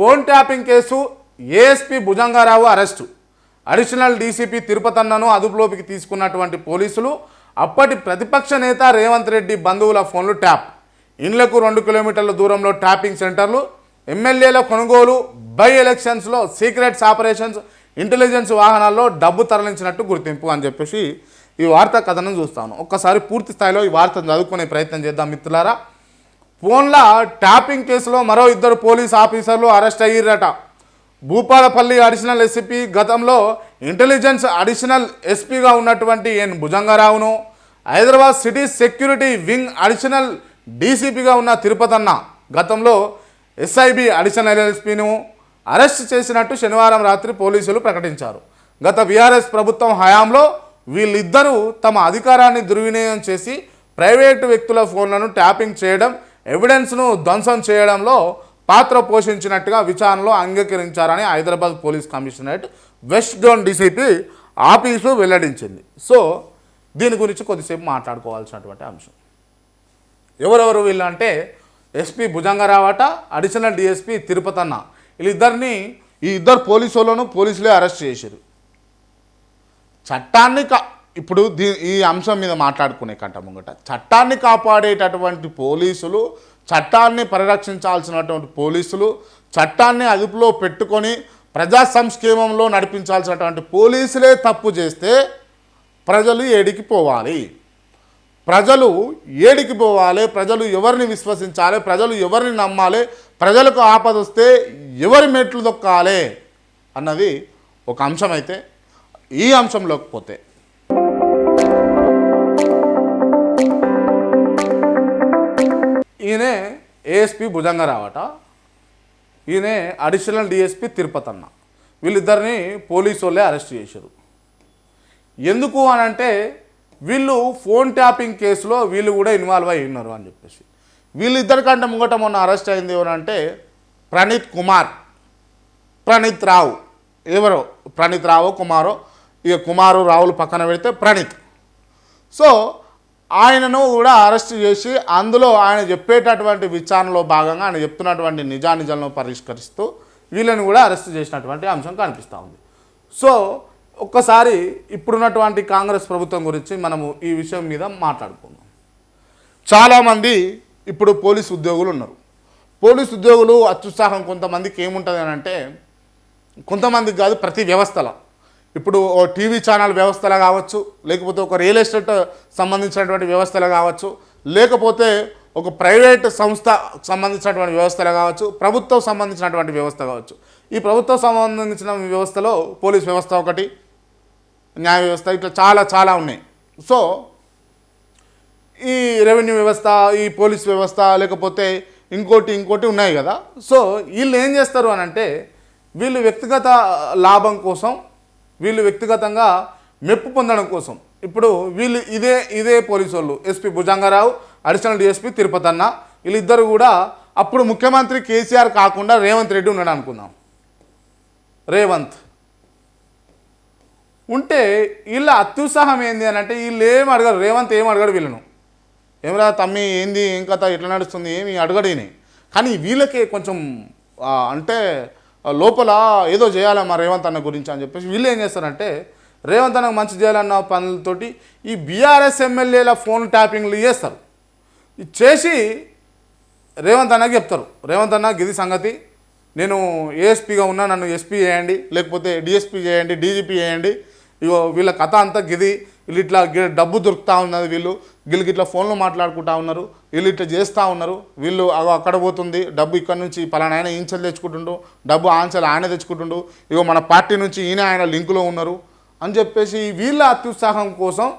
Phone tapping case ASP Bhujanga Rao arrest. Additional DCP తిరుపతన్నను అదుపులోకి తీసుకున్నటువంటి పోలీసులు అప్పటి ప్రతిపక్ష నేత రేవంత్ రెడ్డి బంధువుల ఫోన్లు ట్యాప్. ఇండ్లకు రెండు కిలోమీటర్ల దూరంలో ట్యాపింగ్ సెంటర్లు ఎమ్మెల్యేల కొనుగోలు బై ఎలక్షన్స్లో సీక్రెట్స్ ఆపరేషన్స్ ఇంటెలిజెన్స్ వాహనాల్లో డబ్బు తరలించినట్టు గుర్తింపు అని చెప్పేసి ఈ వార్తా కథనం చూస్తాను. ఒక్కసారి పూర్తి స్థాయిలో ఈ వార్తను చదువుకునే ప్రయత్నం చేద్దాం మిత్రులారా. ఫోన్ల ట్యాపింగ్ కేసులో మరో ఇద్దరు పోలీస్ ఆఫీసర్లు అరెస్ట్ అయ్యారట భూపాలపల్లి అడిషనల్ ఎస్పీ గతంలో ఇంటెలిజెన్స్ అడిషనల్ ఎస్పీగా ఉన్నటువంటి N. భుజంగారావును Hyderabad city security wing additional డీసీపీగా ఉన్న తిరుపతన్న గతంలో ఎస్ఐబి అడిషనల్ ఎస్పీను అరెస్ట్ చేసినట్టు శనివారం రాత్రి పోలీసులు ప్రకటించారు. గత బీఆర్ఎస్ ప్రభుత్వం హయాంలో వీళ్ళిద్దరూ తమ అధికారాన్ని దుర్వినియోగం చేసి ప్రైవేటు వ్యక్తుల ఫోన్లను ట్యాపింగ్ చేయడం ఎవిడెన్స్ను ధ్వంసం చేయడంలో పాత్ర పోషించినట్టుగా విచారణలో అంగీకరించారని Hyderabad police commissionerate west zone DCP office వెల్లడించింది. సో దీని గురించి కొద్దిసేపు మాట్లాడుకోవాల్సినటువంటి అంశం. ఎవరెవరు వీళ్ళు అంటే ఎస్పీ భుజంగరావట అడిషనల్ డిఎస్పీ తిరుపతన్న. వీళ్ళిద్దరిని ఈ ఇద్దరు పోలీసు పోలీసులే అరెస్ట్ చేశారు. చట్టాన్ని ఇప్పుడు దీ ఈ అంశం మీద మాట్లాడుకునే కంట ముంగట చట్టాన్ని కాపాడేటటువంటి పోలీసులు చట్టాన్ని పరిరక్షించాల్సినటువంటి పోలీసులు చట్టాన్ని అదుపులో పెట్టుకొని ప్రజా సంక్షేమంలో నడిపించాల్సినటువంటి పోలీసులే తప్పు చేస్తే ప్రజలు ఏడికి పోవాలి. ప్రజలు ఏడికి పోవాలి ప్రజలు ఎవరిని విశ్వసించాలి ప్రజలు ఎవరిని నమ్మాలి ప్రజలకు ఆపద వస్తే ఎవరి మెట్లు దొక్కాలి అన్నది ఒక అంశం అయితే ఈ అంశంలోకి పోతే ఈయనే ఏఎస్పి భుజంగరావట. ఈయనే అడిషనల్ డిఎస్పి తిరుపతన్న. వీళ్ళిద్దరిని పోలీసు వాళ్ళే అరెస్ట్ చేశారు. ఎందుకు అని అంటే వీళ్ళు ఫోన్ ట్యాపింగ్ కేసులో వీళ్ళు కూడా ఇన్వాల్వ్ అయి ఉన్నారు అని చెప్పేసి. వీళ్ళిద్దరికంటే ముంగట మొన్న అరెస్ట్ అయింది ఎవరంటే ప్రణీత్ కుమార్. ప్రణీత్ రావు. ఎవరో? ప్రణీత్ రావు కుమారో? ఇక కుమారు రావులు పక్కన పెడితే ప్రణీత్. సో ఆయనను కూడా అరెస్ట్ చేసి అందులో ఆయన చెప్పేటటువంటి విచారణలో భాగంగా ఆయన చెప్తున్నటువంటి నిజానిజాలను పరిష్కరిస్తూ వీళ్ళని కూడా అరెస్ట్ చేసినటువంటి అంశం కనిపిస్తూ ఉంది. సో ఒక్కసారి ఇప్పుడున్నటువంటి కాంగ్రెస్ ప్రభుత్వం గురించి మనము ఈ విషయం మీద మాట్లాడుకుందాం. చాలామంది ఇప్పుడు పోలీస్ ఉద్యోగులు ఉన్నారు. పోలీస్ ఉద్యోగులు అత్యుత్సాహం కొంతమందికి ఏముంటుంది అని అంటే కొంతమందికి కాదు ప్రతి వ్యవస్థలో. ఇప్పుడు ఓ టీవీ ఛానల్ వ్యవస్థలో కావచ్చు లేకపోతే ఒక రియల్ ఎస్టేట్ సంబంధించినటువంటి వ్యవస్థలో కావచ్చు లేకపోతే ఒక ప్రైవేట్ సంస్థ సంబంధించినటువంటి వ్యవస్థలో కావచ్చు ప్రభుత్వం సంబంధించినటువంటి వ్యవస్థ కావచ్చు. ఈ ప్రభుత్వం సంబంధించిన వ్యవస్థలో పోలీస్ వ్యవస్థ ఒకటి న్యాయ వ్యవస్థ ఇట్లా చాలా చాలా ఉన్నాయి. సో ఈ రెవెన్యూ వ్యవస్థ ఈ పోలీస్ వ్యవస్థ లేకపోతే ఇంకోటి ఇంకోటి ఉన్నాయి కదా. సో వీళ్ళు ఏం చేస్తారు అని అంటే వీళ్ళు వ్యక్తిగత లాభం కోసం వీళ్ళు వ్యక్తిగతంగా మెప్పు పొందడం కోసం. ఇప్పుడు వీళ్ళు ఇదే ఇదే పోలీసు వాళ్ళు SP Bhujanga Rao additional DSP Tirupathanna వీళ్ళిద్దరు కూడా అప్పుడు ముఖ్యమంత్రి కేసీఆర్ కాకుండా రేవంత్ రెడ్డి ఉన్నాడు అనుకుందాం. రేవంత్. ఉంటే వీళ్ళ అత్యుత్సాహం ఏంది అని అంటే వీళ్ళు ఏం అడగరు. రేవంత్ ఏం అడగడు వీళ్ళను. ఏమరా తమ్మి ఏంది ఏం కథ ఎట్లా నడుస్తుంది ఏమి అడగడేని కానీ వీళ్ళకే కొంచెం అంటే లోపల ఏదో చేయాలి మా రేవంత్ అన్న గురించి అని చెప్పేసి వీళ్ళు ఏం చేస్తారంటే రేవంత్ అన్నకు మంచి చేయాలన్న పనులతోటి ఈ బీఆర్ఎస్ ఎమ్మెల్యేల ఫోన్ ట్యాపింగ్లు చేస్తారు. ఇది చేసి రేవంత్ అన్నకి చెప్తారు. రేవంత్ అన్న గిది సంగతి. నేను ఏఎస్పీగా ఉన్నా నన్ను ఎస్పీ చేయండి లేకపోతే డిఎస్పీ చేయండి డీజీపీ చేయండి. ఇగో వీళ్ళ కథ అంతా గిది. వీళ్ళు ఇట్లా డబ్బు దొరుకుతూ ఉన్నది వీళ్ళు. వీళ్ళకి ఇట్లా ఫోన్లో మాట్లాడుకుంటా ఉన్నారు వీళ్ళు ఇట్లా చేస్తూ ఉన్నారు వీళ్ళు అగో అక్కడ పోతుంది డబ్బు ఇక్కడ నుంచి పలానా ఆయన ఈంచలు తెచ్చుకుంటుండు డబ్బు ఆంచలు ఆయన తెచ్చుకుంటుండు ఇగో మన పార్టీ నుంచి ఈయన ఆయన లింకులో ఉన్నారు అని చెప్పేసి వీళ్ళ అత్యుత్సాహం కోసం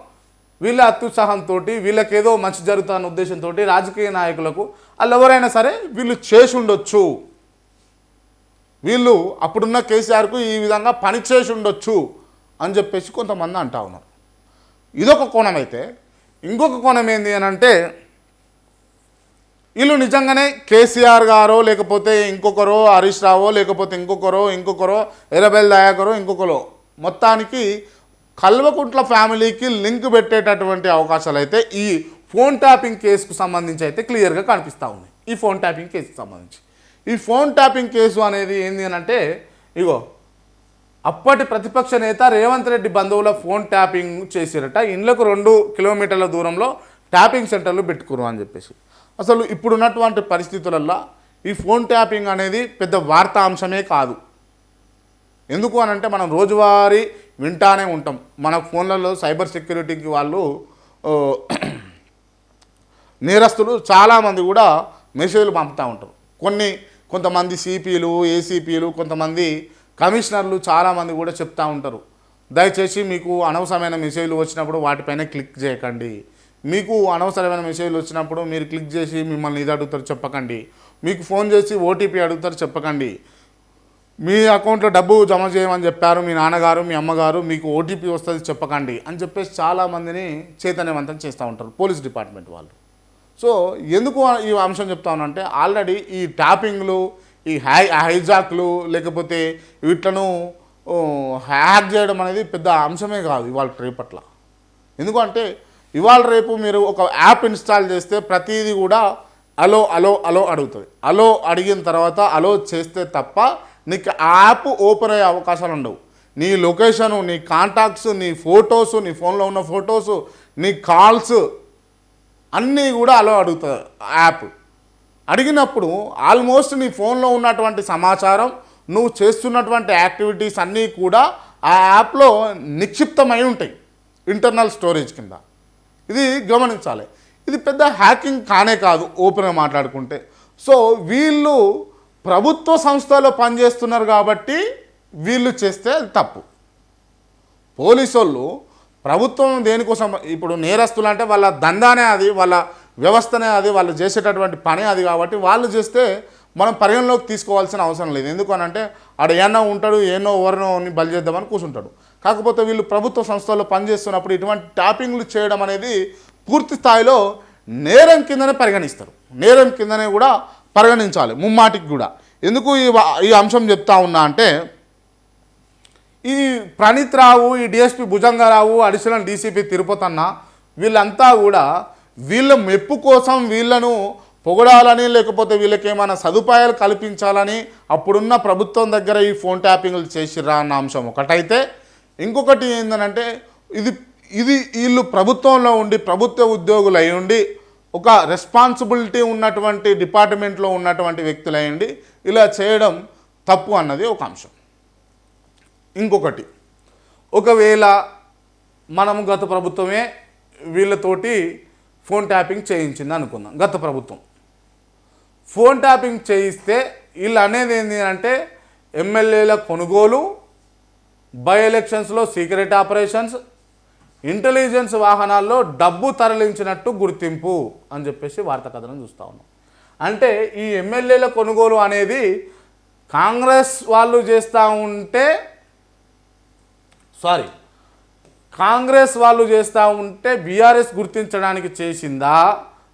వీళ్ళ అత్యుత్సాహంతో వీళ్ళకేదో మంచి జరుగుతున్న ఉద్దేశంతో రాజకీయ నాయకులకు వాళ్ళు ఎవరైనా సరే వీళ్ళు చేసి ఉండొచ్చు. వీళ్ళు అప్పుడున్న కేసీఆర్కు ఈ విధంగా పని చేసి ఉండొచ్చు అని చెప్పేసి కొంతమంది అంటా ఉన్నారు. ఇదొక కోణం అయితే ఇంకొక కోణం ఏంది అని అంటే వీళ్ళు నిజంగానే కేసీఆర్ గారో లేకపోతే ఇంకొకరో హరీష్ రావో లేకపోతే ఇంకొకరో ఇంకొకరో ఎర్రబెల్ దయాకరో ఇంకొకరో మొత్తానికి కల్వకుంట్ల ఫ్యామిలీకి లింక్ పెట్టేటటువంటి అవకాశాలు అయితే ఈ ఫోన్ ట్యాపింగ్ కేసుకు సంబంధించి అయితే క్లియర్గా కనిపిస్తూ ఉన్నాయి ఈ ఫోన్ ట్యాపింగ్ కేసుకు సంబంధించి. ఈ ఫోన్ ట్యాపింగ్ కేసు అనేది ఏంది అని అంటే ఇగో అప్పటి ప్రతిపక్ష నేత రేవంత్ రెడ్డి బంధువుల ఫోన్ ట్యాపింగ్ చేసిరట. ఇండ్లకు రెండు కిలోమీటర్ల దూరంలో ట్యాపింగ్ సెంటర్లు పెట్టుకురు అని చెప్పేసి. అసలు ఇప్పుడున్నటువంటి పరిస్థితులల్లో ఈ ఫోన్ ట్యాపింగ్ అనేది పెద్ద వార్తా అంశమే కాదు. ఎందుకు అని అంటే మనం రోజువారీ వింటానే ఉంటాం. మన ఫోన్లలో సైబర్ సెక్యూరిటీకి వాళ్ళు నేరస్తులు చాలామంది కూడా మెసేజ్లు పంపుతూ ఉంటారు. కొన్ని కొంతమంది సిపిలు ఏసీపీలు కొంతమంది కమిషనర్లు చాలామంది కూడా చెప్తా ఉంటారు. దయచేసి మీకు అనవసరమైన మెసేజ్లు వచ్చినప్పుడు వాటిపైన క్లిక్ చేయకండి. మీకు అనవసరమైన మెసేజ్లు వచ్చినప్పుడు మీరు క్లిక్ చేసి మిమ్మల్ని ఇది అడుగుతారు చెప్పకండి. మీకు ఫోన్ చేసి ఓటీపీ అడుగుతారు చెప్పకండి. మీ అకౌంట్లో డబ్బు జమ చేయమని చెప్పారు మీ నాన్నగారు మీ అమ్మగారు మీకు ఓటీపీ వస్తుంది చెప్పకండి అని చెప్పేసి చాలామందిని చైతన్యవంతం చేస్తూ ఉంటారు పోలీస్ డిపార్ట్మెంట్ వాళ్ళు. సో ఎందుకు ఈ అంశం చెప్తా అంటే ఆల్రెడీ ఈ ట్యాపింగ్లు ఈ హై హైజాక్లు లేకపోతే వీటిలను హ్యాక్ చేయడం అనేది పెద్ద అంశమే కాదు ఇవాళ రేపట్ల ఎందుకంటే ఇవాళ రేపు మీరు ఒక యాప్ ఇన్స్టాల్ చేస్తే ప్రతిదీ కూడా అలో అలో అలో అడుగుతుంది. అలో అడిగిన తర్వాత అలో చేస్తే తప్ప నీకు ఆ యాప్ ఓపెన్ అయ్యే అవకాశాలు ఉండవు. నీ లొకేషను నీ కాంటాక్ట్స్ నీ ఫొటోస్ నీ ఫోన్లో ఉన్న ఫొటోస్ నీ కాల్స్ అన్నీ కూడా అలో అడుగుతుంది యాప్. అడిగినప్పుడు ఆల్మోస్ట్ నీ ఫోన్లో ఉన్నటువంటి సమాచారం నువ్వు చేస్తున్నటువంటి యాక్టివిటీస్ అన్నీ కూడా ఆ యాప్లో నిక్షిప్తమై ఉంటాయి ఇంటర్నల్ స్టోరేజ్ కింద. ఇది గమనించాలి. ఇది పెద్ద హ్యాకింగ్ కానే కాదు ఓపెన్గా మాట్లాడుకుంటే. సో వీళ్ళు ప్రభుత్వ సంస్థలో పనిచేస్తున్నారు కాబట్టి వీళ్ళు చేస్తే అది తప్పు. పోలీసు వాళ్ళు ప్రభుత్వం దేనికోసం ఇప్పుడు నేరస్తులు అంటే వాళ్ళ దందానే అది వాళ్ళ వ్యవస్థనే అది వాళ్ళు చేసేటటువంటి పని అది కాబట్టి వాళ్ళు చేస్తే మనం పరిగణలోకి తీసుకోవాల్సిన అవసరం లేదు. ఎందుకు అని అంటే ఆడ ఏమన్నా ఉంటాడు ఏనో ఎవరినో బలి చేద్దామని కూర్చుంటాడు కాకపోతే వీళ్ళు ప్రభుత్వ సంస్థల్లో పనిచేస్తున్నప్పుడు ఇటువంటి ట్యాపింగ్లు చేయడం అనేది పూర్తి స్థాయిలో నేరం కిందనే పరిగణిస్తారు. నేరం కిందనే కూడా పరిగణించాలి ముమ్మాటికి కూడా. ఎందుకు ఈ ఈ అంశం చెప్తా ఉన్నా అంటే ఈ ప్రణీత్ రావు ఈ DSP Bhujanga Rao additional DCP Tirupathanna వీళ్ళంతా కూడా వీళ్ళ మెప్పు కోసం వీళ్ళను పొగడాలని లేకపోతే వీళ్ళకి ఏమైనా సదుపాయాలు కల్పించాలని అప్పుడున్న ప్రభుత్వం దగ్గర ఈ ఫోన్ ట్యాపింగ్లు చేసిర్రా అన్న అంశం ఒకటైతే ఇంకొకటి ఏంటంటే ఇది ఇది వీళ్ళు ప్రభుత్వంలో ఉండి ప్రభుత్వ ఉద్యోగులు ఉండి ఒక రెస్పాన్సిబిలిటీ ఉన్నటువంటి డిపార్ట్మెంట్లో ఉన్నటువంటి వ్యక్తులు అయ్యండి ఇలా చేయడం తప్పు అన్నది ఒక అంశం. ఇంకొకటి ఒకవేళ మనం గత ప్రభుత్వమే వీళ్ళతోటి ఫోన్ ట్యాపింగ్ చేయించింది అనుకుందాం గత ప్రభుత్వం. ఫోన్ ట్యాపింగ్ చేయిస్తే వీళ్ళు అనేది ఏంటి అంటే ఎమ్మెల్యేల కొనుగోలు బై ఎలక్షన్స్లో సీక్రెట్ ఆపరేషన్స్ ఇంటెలిజెన్స్ వాహనాల్లో డబ్బు తరలించినట్టు గుర్తింపు అని చెప్పేసి వార్త కథనం చూస్తూ ఉన్నాం. అంటే ఈ ఎమ్మెల్యేల కొనుగోలు అనేది కాంగ్రెస్ వాళ్ళు చేస్తూ ఉంటే సారీ కాంగ్రెస్ వాళ్ళు చేస్తూ ఉంటే బీఆర్ఎస్ గుర్తించడానికి చేసిందా?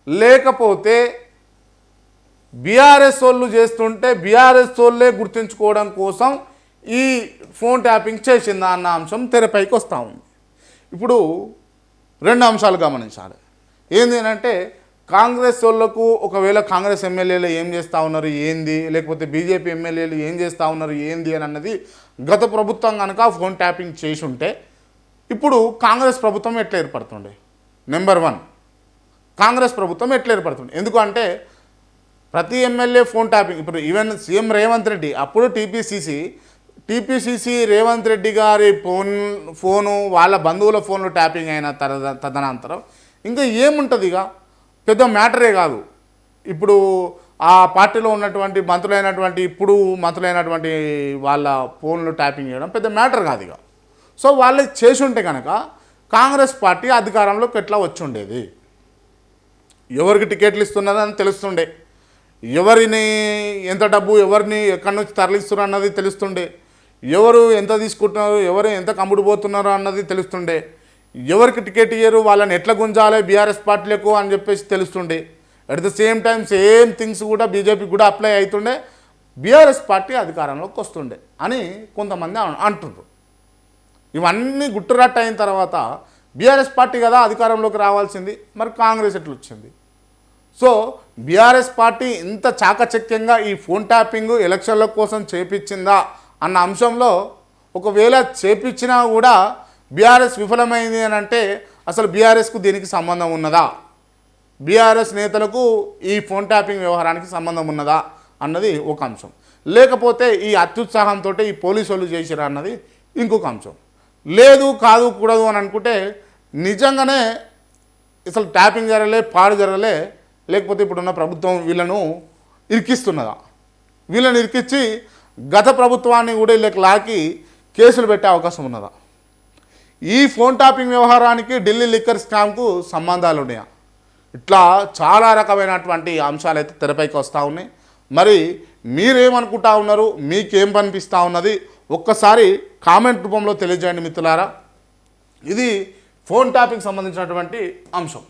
లేకపోతే బీఆర్ఎస్ వాళ్ళు చేస్తుంటే బీఆర్ఎస్ వాళ్ళే గుర్తించుకోవడం కోసం ఈ ఫోన్ ట్యాపింగ్ చేసిందా అన్న అంశం తెరపైకి వస్తూ ఉంది. ఇప్పుడు రెండు అంశాలు గమనించాలి. ఏంది అంటే కాంగ్రెస్ వాళ్ళకు ఒకవేళ కాంగ్రెస్ ఎమ్మెల్యేలు ఏం చేస్తూ ఉన్నారు ఏంది? లేకపోతే బీజేపీ ఎమ్మెల్యేలు ఏం చేస్తూ ఉన్నారు ఏంది అని అన్నది గత ప్రభుత్వం కనుక ఫోన్ ట్యాపింగ్ చేసి ఉంటే ఇప్పుడు కాంగ్రెస్ ప్రభుత్వం ఎట్లా ఏర్పడుతుండే? నెంబర్ వన్ కాంగ్రెస్ ప్రభుత్వం ఎట్లా ఏర్పడుతుంది ఎందుకంటే ప్రతి ఎమ్మెల్యే ఫోన్ ట్యాపింగ్ ఇప్పుడు ఈవెన్ సీఎం రేవంత్ రెడ్డి అప్పుడు టీపీసీసీ టీపీసీసీ రేవంత్ రెడ్డి గారి ఫోన్ ఫోను వాళ్ళ బంధువుల ఫోన్లు ట్యాపింగ్ అయిన తద తదనంతరం ఇంకా ఏముంటుంది ఇక పెద్ద మ్యాటరే కాదు. ఇప్పుడు ఆ పార్టీలో ఉన్నటువంటి మంత్రులైనటువంటి ఇప్పుడు మంత్రులైనటువంటి వాళ్ళ ఫోన్లు ట్యాపింగ్ చేయడం పెద్ద మ్యాటర్ కాదు ఇక సో వాళ్ళు చేసి ఉంటే కనుక కాంగ్రెస్ పార్టీ అధికారంలోకి ఎట్లా వచ్చి ఉండేది ఎవరికి టికెట్లు ఇస్తున్నారని తెలుస్తుండే. ఎవరిని ఎంత డబ్బు ఎవరిని ఎక్కడి నుంచి తరలిస్తున్నారు అన్నది తెలుస్తుండే. ఎవరు ఎంత తీసుకుంటున్నారు ఎవరు ఎంత కమ్ముడుపోతున్నారు అన్నది తెలుస్తుండే. ఎవరికి టికెట్ ఇయ్యరు వాళ్ళని ఎట్లా గుంజాలి బీఆర్ఎస్ పార్టీలకు అని చెప్పేసి తెలుస్తుండే. At the same time same things కూడా బీజేపీ కూడా అప్లై అవుతుండే. బీఆర్ఎస్ పార్టీ అధికారంలోకి వస్తుండే అని కొంతమంది అంటుండ్రు. ఇవన్నీ గుట్టురట్టు అయిన తర్వాత బీఆర్ఎస్ పార్టీ కదా అధికారంలోకి రావాల్సింది మరి కాంగ్రెస్ ఎట్లు వచ్చింది సో బీఆర్ఎస్ పార్టీ ఇంత చాకచక్యంగా ఈ ఫోన్ ట్యాపింగ్ ఎలక్షన్ల కోసం చేపించిందా అన్న అంశంలో ఒకవేళ చేపించినా కూడా బీఆర్ఎస్ విఫలమైంది అని అంటే అసలు బీఆర్ఎస్కు దీనికి సంబంధం ఉన్నదా? బీఆర్ఎస్ నేతలకు ఈ ఫోన్ ట్యాపింగ్ వ్యవహారానికి సంబంధం ఉన్నదా అన్నది ఒక అంశం. లేకపోతే ఈ అత్యుత్సాహంతో ఈ పోలీసు వాళ్ళు చేసిరా అన్నది ఇంకొక అంశం. లేదు కాదు కూడదు అని అనుకుంటే నిజంగానే అసలు ట్యాపింగ్ జరగలే పాడు జరగలే లేకపోతే ఇప్పుడున్న ప్రభుత్వం వీళ్ళను ఇరికిస్తున్నదా? వీళ్ళని ఇరికిచ్చి గత ప్రభుత్వాన్ని కూడా వీళ్ళకి లాకి కేసులు పెట్టే అవకాశం ఉన్నదా? ఈ ఫోన్ టాపింగ్ వ్యవహారానికి ఢిల్లీ లిక్కర్ స్కామ్కు సంబంధాలు ఉన్నాయా? ఇట్లా చాలా రకమైనటువంటి అంశాలు అయితే తెరపైకి వస్తూ ఉన్నాయి. మరి మీరేమనుకుంటా ఉన్నారు? మీకేం కనిపిస్తూ ఉన్నది? ఒక్కసారి కామెంట్ రూపంలో తెలియజేయండి మిత్రులారా. ఇది ఫోన్ టాపిక్ సంబంధించినటువంటి అంశం.